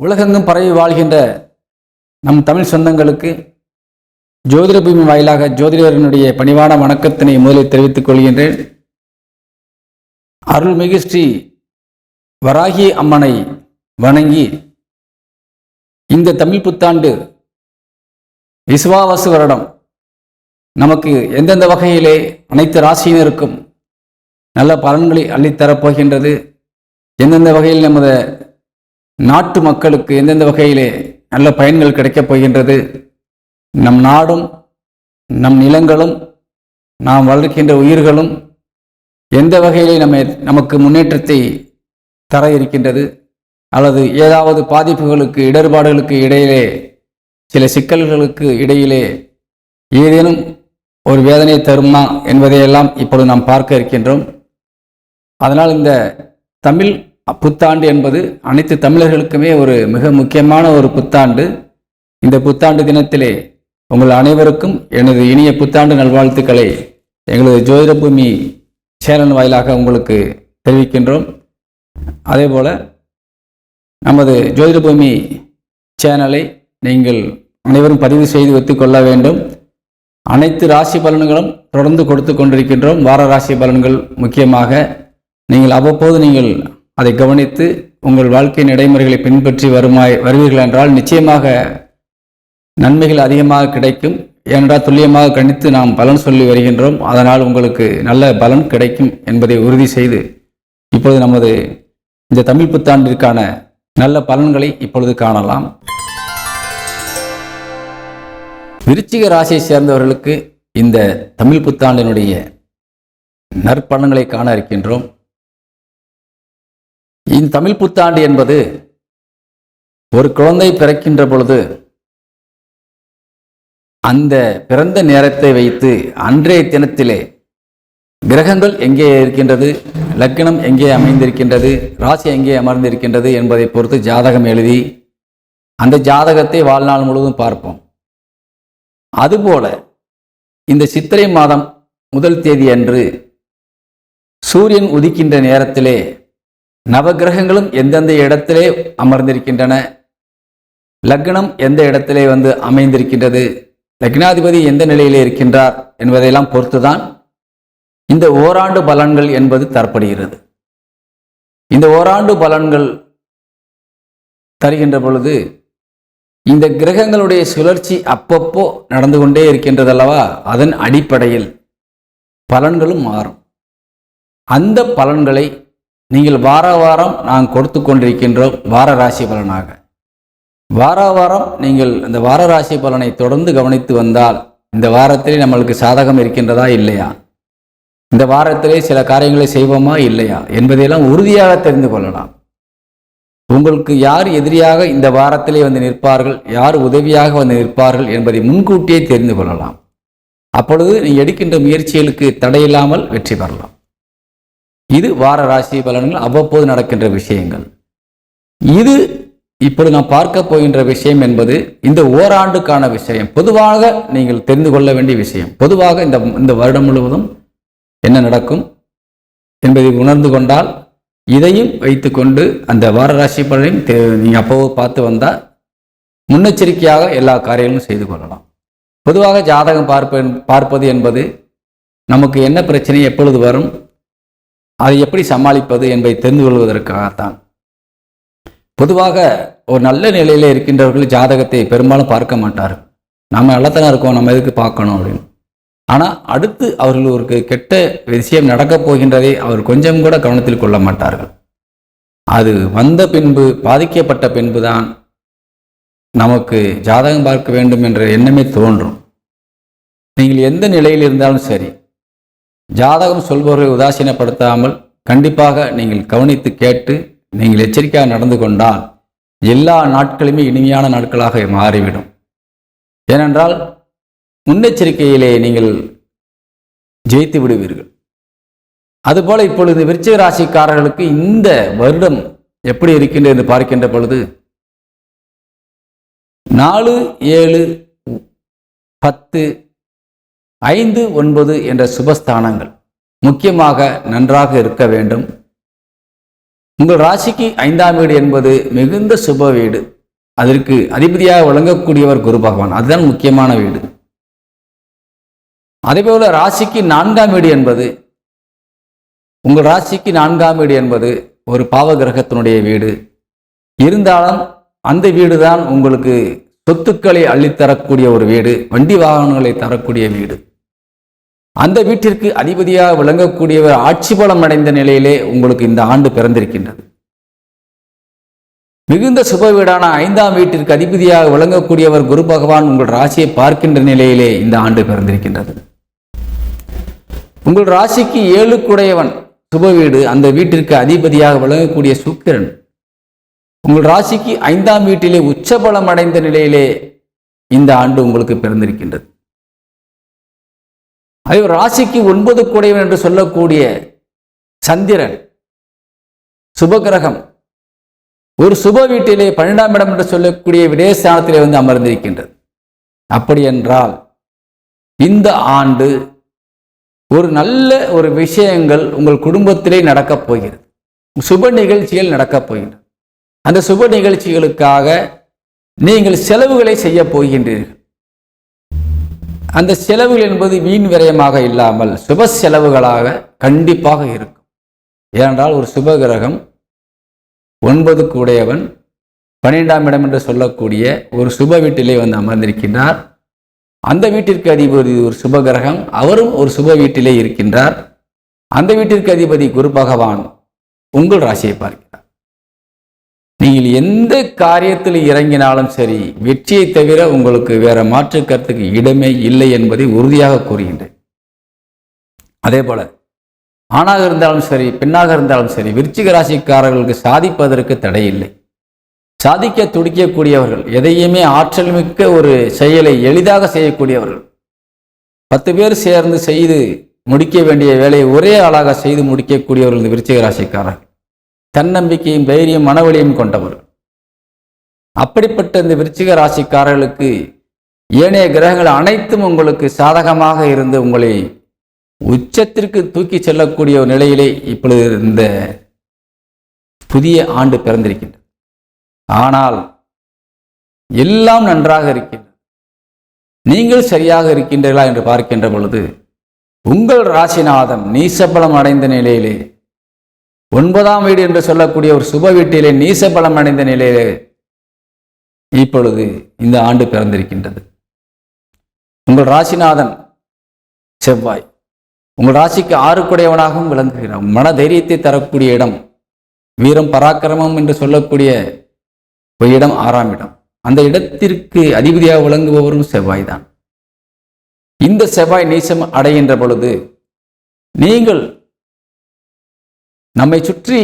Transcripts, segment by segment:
உலகெங்கும் பரவி வாழ்கின்ற நம் தமிழ் சொந்தங்களுக்கு ஜோதிட பூமி வாயிலாக ஜோதிடரினுடைய பணிவான வணக்கத்தினை முதலில் தெரிவித்துக் கொள்கின்றேன். அருள்மிகு ஸ்ரீ வராகி அம்மனை வணங்கி இந்த தமிழ் புத்தாண்டு விசுவாவசு வருடம் நமக்கு எந்தெந்த வகையிலே அனைத்து ராசியினருக்கும் நல்ல பலன்களை அள்ளித்தரப் போகின்றது. எந்தெந்த வகையில் நமது நாட்டு மக்களுக்கு எந்தெந்த வகையிலே நல்ல பயன்கள் கிடைக்கப் போகின்றது? நம் நாடும் நம் நிலங்களும் நாம் வளர்க்கின்ற உயிர்களும் எந்த வகையிலே நம்ம நமக்கு முன்னேற்றத்தை தர இருக்கின்றது? அல்லது ஏதாவது பாதிப்புகளுக்கு இடர்பாடுகளுக்கு இடையிலே சில சிக்கல்களுக்கு இடையிலே ஏதேனும் ஒரு வேதனை தருமா என்பதையெல்லாம் இப்பொழுது நாம் பார்க்க இருக்கின்றோம். அதனால் இந்த தமிழ் புத்தாண்டு என்பது அனைத்து தமிழர்களுக்குமே ஒரு மிக முக்கியமான ஒரு புத்தாண்டு. இந்த புத்தாண்டு தினத்திலே உங்கள் அனைவருக்கும் எனது இனிய புத்தாண்டு நல்வாழ்த்துக்களை எங்களது ஜோதிட பூமி சேனல் வாயிலாக உங்களுக்கு தெரிவிக்கின்றோம். அதேபோல் நமது ஜோதிட பூமி சேனலை நீங்கள் அனைவரும் பதிவு செய்து வைத்துக்கொள்ள வேண்டும். அனைத்து ராசி பலன்களும் தொடர்ந்து கொடுத்து கொண்டிருக்கின்றோம். வார ராசி பலன்கள் முக்கியமாக நீங்கள் அவ்வப்போது நீங்கள் அதை கவனித்து உங்கள் வாழ்க்கை நடைமுறைகளை பின்பற்றி வருமாய் வருவீர்கள் என்றால் நிச்சயமாக நன்மைகள் அதிகமாக கிடைக்கும். ஏனென்றால் துல்லியமாக கணித்து நாம் பலன் சொல்லி வருகின்றோம். அதனால் உங்களுக்கு நல்ல பலன் கிடைக்கும் என்பதை உறுதி செய்து இப்பொழுது நமது இந்த தமிழ் புத்தாண்டிற்கான நல்ல பலன்களை இப்பொழுது காணலாம். விருச்சிக ராசியை சேர்ந்தவர்களுக்கு இந்த தமிழ் புத்தாண்டினுடைய நற்பலன்களை காண இருக்கின்றோம். இந்த தமிழ் புத்தாண்டு என்பது ஒரு குழந்தை பிறக்கின்ற பொழுது அந்த பிறந்த நேரத்தை வைத்து அன்றைய தினத்திலே கிரகங்கள் எங்கே இருக்கின்றது லக்னம் எங்கே அமைந்திருக்கின்றது ராசி எங்கே அமர்ந்திருக்கின்றது என்பதை பொறுத்து ஜாதகம் எழுதி அந்த ஜாதகத்தை வாழ்நாள் முழுவதும் பார்ப்போம். அதுபோல இந்த சித்திரை மாதம் முதல் தேதி அன்று சூரியன் உதிக்கின்ற நேரத்திலே நவகிரகங்களும் எந்தெந்த இடத்திலே அமர்ந்திருக்கின்றன? லக்னம் எந்த இடத்திலே வந்து அமைந்திருக்கின்றது? லக்னாதிபதி எந்த நிலையிலே இருக்கின்றார் என்பதையெல்லாம் பொறுத்துதான் இந்த ஓராண்டு பலன்கள் என்பது தரப்படுகிறது. இந்த ஓராண்டு பலன்கள் தருகின்ற பொழுது இந்த கிரகங்களுடைய சுழற்சி அப்பப்போ நடந்து கொண்டே இருக்கின்றதல்லவா? அதன் அடிப்படையில் பலன்களும் மாறும். அந்த பலன்களை நீங்கள் வார வாரம் நாம் கொடுத்து கொண்டிருக்கின்றோம் வார ராசி பலனாக. வார வாரம் நீங்கள் அந்த வார ராசி பலனை தொடர்ந்து கவனித்து வந்தால் இந்த வாரத்திலே நம்மளுக்கு சாதகம் இருக்கின்றதா இல்லையா? இந்த வாரத்திலே சில காரியங்களை செய்வோமா இல்லையா? என்பதையெல்லாம் உறுதியாக தெரிந்து கொள்ளலாம். உங்களுக்கு யார் எதிரியாக இந்த வாரத்திலே வந்து நிற்பார்கள்? யார் உதவியாக வந்து நிற்பார்கள் என்பதை முன்கூட்டியே தெரிந்து கொள்ளலாம். அப்பொழுது நீ எடுக்கின்ற முயற்சிகளுக்கு தடையில்லாமல் வெற்றி பெறலாம். இது வார ராசி பலன்கள் அவ்வப்போது நடக்கின்ற விஷயங்கள். இது இப்பொழுது நாம் பார்க்க போகின்ற விஷயம் என்பது இந்த ஓராண்டுக்கான விஷயம். பொதுவாக நீங்கள் தெரிந்து கொள்ள வேண்டிய விஷயம். பொதுவாக இந்த இந்த வருடம் முழுவதும் என்ன நடக்கும் என்பதை உணர்ந்து கொண்டால் இதையும் வைத்துக்கொண்டு அந்த வார ராசி பலனையும் நீங்கள் அப்போ பார்த்து வந்தால் முன்னெச்சரிக்கையாக எல்லா காரியங்களும் செய்து கொள்ளலாம். பொதுவாக ஜாதகம் பார்ப்ப பார்ப்பது என்பது நமக்கு என்ன பிரச்சனை எப்பொழுது வரும்? அதை எப்படி சமாளிப்பது என்பதை தெரிந்து கொள்வதற்காகத்தான். பொதுவாக ஒரு நல்ல நிலையில் இருக்கின்றவர்கள் ஜாதகத்தை பெரும்பாலும் பார்க்க மாட்டார்கள். நம்ம நல்லத்தனம் இருக்கோம் நம்ம எதுக்கு பார்க்கணும் அப்படின்னு. ஆனால் அடுத்து அவர்கள் கெட்ட விஷயம் நடக்கப் போகின்றதை அவர் கொஞ்சம் கூட கவனத்தில் கொள்ள மாட்டார்கள். அது வந்த பின்பு பாதிக்கப்பட்ட பின்பு தான் நமக்கு ஜாதகம் பார்க்க வேண்டும் என்ற எண்ணமே தோன்றும். நீங்கள் எந்த நிலையில் இருந்தாலும் சரி ஜாதகம் சொல்பவர்களை உதாசீனப்படுத்தாமல் கண்டிப்பாக நீங்கள் கவனித்து கேட்டு நீங்கள் எச்சரிக்கையாக நடந்து கொண்டால் எல்லா நாட்களுமே இனிமையான நாட்களாக மாறிவிடும். ஏனென்றால் முன்னெச்சரிக்கையிலே நீங்கள் ஜெயித்து விடுவீர்கள். அதுபோல இப்பொழுது விருச்சிக ராசிக்காரர்களுக்கு இந்த வருடம் எப்படி இருக்கின்றது என்று பார்க்கின்ற பொழுது நாலு ஏழு பத்து ஐந்து ஒன்பது என்ற சுபஸ்தானங்கள் முக்கியமாக நன்றாக இருக்க வேண்டும். உங்கள் ராசிக்கு ஐந்தாம் வீடு என்பது மிகுந்த சுப வீடு. அதற்கு அதிபதியாக விளங்கக்கூடியவர் குரு பகவான். அதுதான் முக்கியமான வீடு. அதேபோல ராசிக்கு நான்காம் வீடு என்பது உங்கள் ராசிக்கு நான்காம் வீடு என்பது ஒரு பாவ கிரகத்தினுடைய வீடு. இருந்தாலும் அந்த வீடு தான் உங்களுக்கு சொத்துக்களை அள்ளித்தரக்கூடிய ஒரு வீடு வண்டி வாகனங்களை தரக்கூடிய வீடு. அந்த வீட்டிற்கு அதிபதியாக விளங்கக்கூடியவர் ஆட்சி பலம் அடைந்த நிலையிலே உங்களுக்கு இந்த ஆண்டு பிறந்திருக்கின்றது. மிகுந்த சுப வீடான ஐந்தாம் வீட்டிற்கு அதிபதியாக விளங்கக்கூடியவர் குரு பகவான் உங்கள் ராசியை பார்க்கின்ற நிலையிலே இந்த ஆண்டு பிறந்திருக்கின்றது. உங்கள் ராசிக்கு ஏழுக்குடையவன் சுப வீடு அந்த வீட்டிற்கு அதிபதியாக விளங்கக்கூடிய சுக்கிரன். உங்கள் ராசிக்கு ஐந்தாம் வீட்டிலே உச்சபலம் அடைந்த நிலையிலே இந்த ஆண்டு உங்களுக்கு பிறந்திருக்கின்றது. அதே ராசிக்கு ஒன்பது கூடையவன் என்று சொல்லக்கூடிய சந்திரன் சுபகிரகம். ஒரு சுப வீட்டிலே பன்னெண்டாம் இடம் என்று சொல்லக்கூடிய விடயஸ்தானத்திலே வந்து அமர்ந்திருக்கின்றது. அப்படி என்றால் இந்த ஆண்டு ஒரு நல்ல ஒரு விஷயங்கள் உங்கள் குடும்பத்திலே நடக்கப் போகிறது. சுப நிகழ்ச்சிகள் நடக்கப் போகின்றன. அந்த சுப நிகழ்ச்சிகளுக்காக நீங்கள் செலவுகளை செய்ய போகின்றீர்கள். அந்த செலவுகள் என்பது வீண் விரயமாக இல்லாமல் சுப செலவுகளாக கண்டிப்பாக இருக்கும். ஏனென்றால் ஒரு சுப கிரகம் ஒன்பதுக்கு உடையவன் பன்னிரெண்டாம் இடம் என்று சொல்லக்கூடிய ஒரு சுப வீட்டிலே வந்து அமர்ந்திருக்கின்றார். அந்த வீட்டிற்கு அதிபதி ஒரு சுப கிரகம் அவரும் ஒரு சுப வீட்டிலே இருக்கின்றார். அந்த வீட்டிற்கு அதிபதி குரு பகவான் உங்கள் ராசியை பார்க்கிறார். நீங்கள் எந்த காரியத்தில் இறங்கினாலும் சரி வெற்றியை தவிர உங்களுக்கு வேற மாற்று கருத்துக்கு இடமே இல்லை என்பதை உறுதியாக கூறுகின்றேன். அதே போல ஆணாக இருந்தாலும் சரி பெண்ணாக இருந்தாலும் சரி விருச்சிக ராசிக்காரர்களுக்கு சாதிப்பதற்கு தடை இல்லை. சாதிக்க துடிக்கக்கூடியவர்கள் எதையுமே ஆற்றல் மிக்க ஒரு செயலை எளிதாக செய்யக்கூடியவர்கள். பத்து பேர் சேர்ந்து செய்து முடிக்க வேண்டிய வேலையை ஒரே ஆளாக செய்து முடிக்கக்கூடியவர்கள் இந்த விருச்சிக ராசிக்காரர்கள். தன்னம்பிக்கையும் தைரியம் மனவழியும் கொண்டவர். அப்படிப்பட்ட இந்த விருச்சிக ராசிக்காரர்களுக்கு ஏனைய கிரகங்கள் அனைத்தும் உங்களுக்கு சாதகமாக இருந்து உங்களை உச்சத்திற்கு தூக்கி செல்லக்கூடிய ஒரு நிலையிலே இப்பொழுது இந்த புதிய ஆண்டு பிறந்திருக்கின்றது. ஆனால் எல்லாம் நன்றாக இருக்கின்றது. நீங்கள் சரியாக இருக்கின்றீர்களா என்று பார்க்கின்ற பொழுது உங்கள் ராசிநாதம் நீசபலம் அடைந்த நிலையிலே ஒன்பதாம் வீடு என்று சொல்லக்கூடிய ஒரு சுப வீட்டிலே நீச பலம் அடைந்த நிலையிலே இப்பொழுது இந்த ஆண்டு பிறந்திருக்கின்றது. உங்கள் ராசிநாதன் செவ்வாய் உங்கள் ராசிக்கு ஆறுக்குடையவனாகவும் விளங்குகிறான் மன தைரியத்தை தரக்கூடிய இடம் வீரம் பராக்கிரமம் என்று சொல்லக்கூடிய ஒரு இடம் ஆறாம் இடம். அந்த இடத்திற்கு அதிபதியாக விளங்குபவரும் செவ்வாய் தான் இந்த செவ்வாய் நீசம் அடைகின்ற பொழுது நீங்கள் நம்மை சுற்றி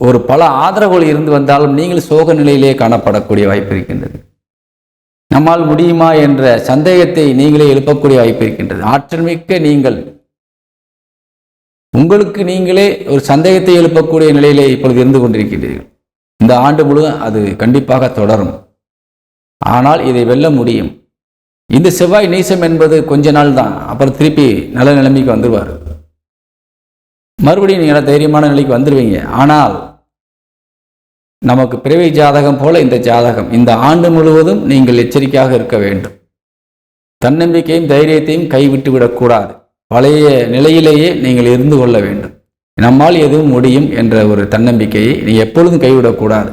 ஒரு பல ஆதரவுகள் இருந்து வந்தாலும் நீங்கள் சோக நிலையிலே காணப்படக்கூடிய வாய்ப்பு இருக்கின்றது. நம்மால் முடியுமா என்ற சந்தேகத்தை நீங்களே எழுப்பக்கூடிய வாய்ப்பு இருக்கின்றது. ஆற்றல் மிக்க நீங்கள் உங்களுக்கு நீங்களே ஒரு சந்தேகத்தை எழுப்பக்கூடிய நிலையிலே இப்பொழுது இருந்து கொண்டிருக்கின்றீர்கள். இந்த ஆண்டு முழுவதும் அது கண்டிப்பாக தொடரும். ஆனால் இதை வெல்ல முடியும். இந்த செவ்வாய் நீசம் என்பது கொஞ்ச நாள் தான் அப்புறம் திருப்பி நல்ல நிலைமைக்கு வந்துடுவார் மறுபடியும் நீங்கள் தைரியமான நிலைக்கு வந்துடுவீங்க ஆனால் நமக்கு பிறவி ஜாதகம் போல இந்த ஜாதகம் இந்த ஆண்டு முழுவதும் நீங்கள் எச்சரிக்கையாக இருக்க வேண்டும். தன்னம்பிக்கையும் தைரியத்தையும் கைவிட்டு விடக்கூடாது பழைய நிலையிலேயே நீங்கள் இருந்து கொள்ள வேண்டும். நம்மால் எதுவும் முடியும் என்ற ஒரு தன்னம்பிக்கையை நீ எப்பொழுதும் கைவிடக்கூடாது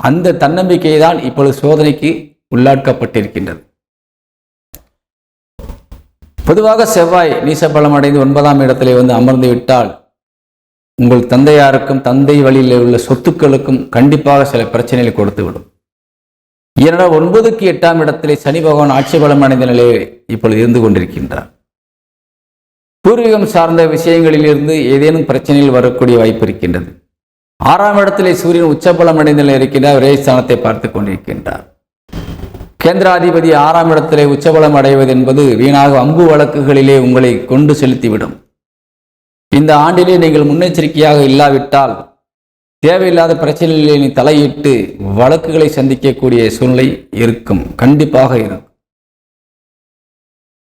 அந்த தன்னம்பிக்கை தான் இப்பொழுது சோதனைக்கு உள்ளாட்கப்பட்டிருக்கின்றது பொதுவாக செவ்வாய் நீசபலம் அடைந்து ஒன்பதாம் இடத்திலே வந்து அமர்ந்து விட்டால் உங்கள் தந்தையாருக்கும் தந்தை வழியில் உள்ள சொத்துக்களுக்கும் கண்டிப்பாக சில பிரச்சனைகளை கொடுத்து விடும் ஏனென்றால் ஒன்பதுக்கு எட்டாம் இடத்திலே சனி பகவான் ஆட்சி பலம் அடைந்த நிலையில் இப்பொழுது இருந்து கொண்டிருக்கின்றார். பூர்வீகம் சார்ந்த விஷயங்களில் இருந்து ஏதேனும் பிரச்சனைகள் வரக்கூடிய வாய்ப்பு இருக்கின்றது. ஆறாம் இடத்திலே சூரியன் உச்சபலம் அடைந்த நிலையில் இருக்கின்றார் ஒரே ஸ்தானத்தை பார்த்து கொண்டிருக்கின்றார். கேந்திராதிபதி ஆறாம் இடத்திலே உச்சபலம் அடைவது என்பது வீணாக அம்பு வழக்குகளிலே உங்களை கொண்டு செலுத்திவிடும். இந்த ஆண்டிலே நீங்கள் முன்னெச்சரிக்கையாக இல்லாவிட்டால் தேவையில்லாத பிரச்சனைகளிலே நீ தலையிட்டு வழக்குகளை சந்திக்கக்கூடிய சூழ்நிலை இருக்கும். கண்டிப்பாக இருக்கும்.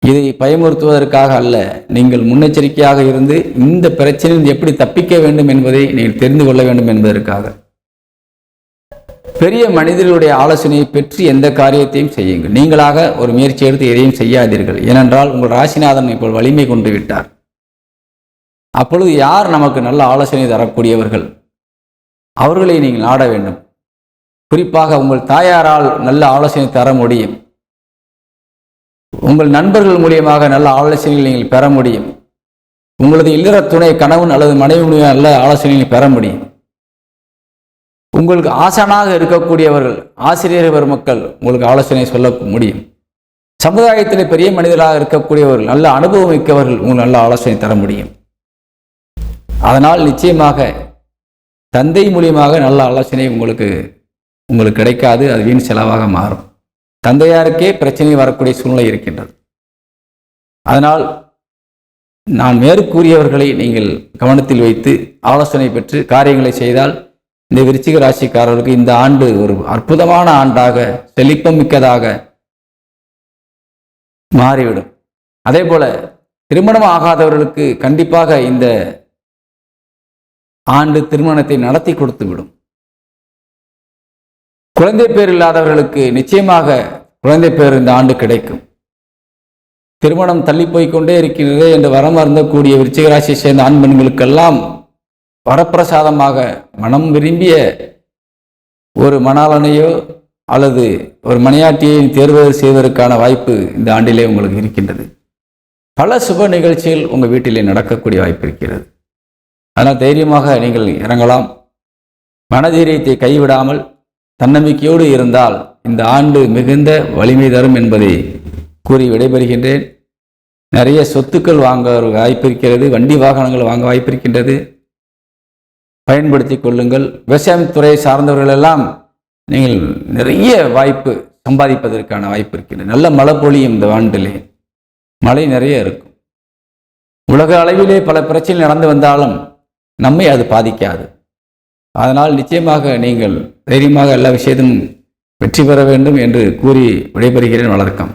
இதை பயமுறுத்துவதற்காக அல்ல நீங்கள் முன்னெச்சரிக்கையாக இருந்து இந்த பிரச்சனையில் எப்படி தப்பிக்க வேண்டும் என்பதை நீங்கள் தெரிந்து கொள்ள வேண்டும் என்பதற்காக. பெரிய மனிதர்களுடைய ஆலோசனையை பெற்று எந்த காரியத்தையும் செய்யுங்கள். நீங்களாக ஒரு முயற்சி எடுத்து எதையும் செய்யாதீர்கள். ஏனென்றால் உங்கள் ராசிநாதன் இப்போ வலிமை கொண்டு விட்டார். அப்பொழுது யார் நமக்கு நல்ல ஆலோசனை தரக்கூடியவர்கள்? அவர்களை நீங்கள் நாட வேண்டும். குறிப்பாக உங்கள் தாயாரால் நல்ல ஆலோசனை தர முடியும். உங்கள் நண்பர்கள் மூலியமாக நல்ல ஆலோசனைகள் நீங்கள் பெற முடியும். உங்களது இல்லற துணை கணவன் அல்லது மனைவி மூலியமாக நல்ல ஆலோசனைகளை பெற முடியும். உங்களுக்கு ஆசானாக இருக்கக்கூடியவர்கள் ஆசிரியர் பெருமக்கள் உங்களுக்கு ஆலோசனை சொல்ல முடியும். சமுதாயத்தில் பெரிய மனிதராக இருக்கக்கூடியவர்கள் நல்ல அனுபவம் மிக்கவர்கள் உங்களுக்கு நல்ல ஆலோசனை தர முடியும். அதனால் நிச்சயமாக தந்தை மூலியமாக நல்ல ஆலோசனை உங்களுக்கு உங்களுக்கு கிடைக்காது அது வீண் செலவாக மாறும். தந்தையாருக்கே பிரச்சனை வரக்கூடிய சூழ்நிலை இருக்கின்றது. அதனால் நான் மேற்கூறியவர்களை நீங்கள் கவனத்தில் வைத்து ஆலோசனை பெற்று காரியங்களை செய்தால் இந்த விருச்சிக ராசிக்காரர்களுக்கு இந்த ஆண்டு ஒரு அற்புதமான ஆண்டாக செழிப்பம் மிக்கதாக மாறிவிடும். அதே போல திருமணம் ஆகாதவர்களுக்கு கண்டிப்பாக இந்த ஆண்டு திருமணத்தை நடத்தி கொடுத்து விடும். குழந்தை பேர் இல்லாதவர்களுக்கு நிச்சயமாக குழந்தை பேர் இந்த ஆண்டு கிடைக்கும். திருமணம் தள்ளி போய்க்கொண்டே இருக்கிறது என்று வரம் அருந்தக்கூடிய விருச்சிகராசியை சேர்ந்த ஆண் பெண்களுக்கெல்லாம் வரப்பிரசாதமாக மனம் விரும்பிய ஒரு மணாளனையோ அல்லது ஒரு மணியாட்டியை தேர்வு செய்வதற்கான வாய்ப்பு இந்த ஆண்டிலே உங்களுக்கு இருக்கின்றது. பல சுப நிகழ்ச்சிகள் உங்கள் வீட்டிலே நடக்கக்கூடிய வாய்ப்பு இருக்கிறது. அதனால் தைரியமாக நீங்கள் இறங்கலாம். மனதைரியத்தை கைவிடாமல் தன்னம்பிக்கையோடு இருந்தால் இந்த ஆண்டு மிகுந்த வலிமை தரும் என்பதை கூறி விடைபெறுகின்றேன். நிறைய சொத்துக்கள் வாங்க வாய்ப்பு இருக்கிறது. வண்டி வாகனங்கள் வாங்க வாய்ப்பு இருக்கின்றது. பயன்படுத்தி கொள்ளுங்கள். விவசாயத்துறை துறையை சார்ந்தவர்களெல்லாம் நீங்கள் நிறைய வாய்ப்பு சம்பாதிப்பதற்கான வாய்ப்பு இருக்கிறது நல்ல மழை பொழியும் இந்த ஆண்டிலே. மழை நிறைய இருக்கும். உலக அளவிலே பல பிரச்சனை நடந்து வந்தாலும் நம்மை அது பாதிக்காது. அதனால் நிச்சயமாக நீங்கள் தைரியமாக எல்லா விஷயத்திலும் வெற்றி பெற வேண்டும் என்று கூறி விடைபெறுகிறேன். வளர்க்கம்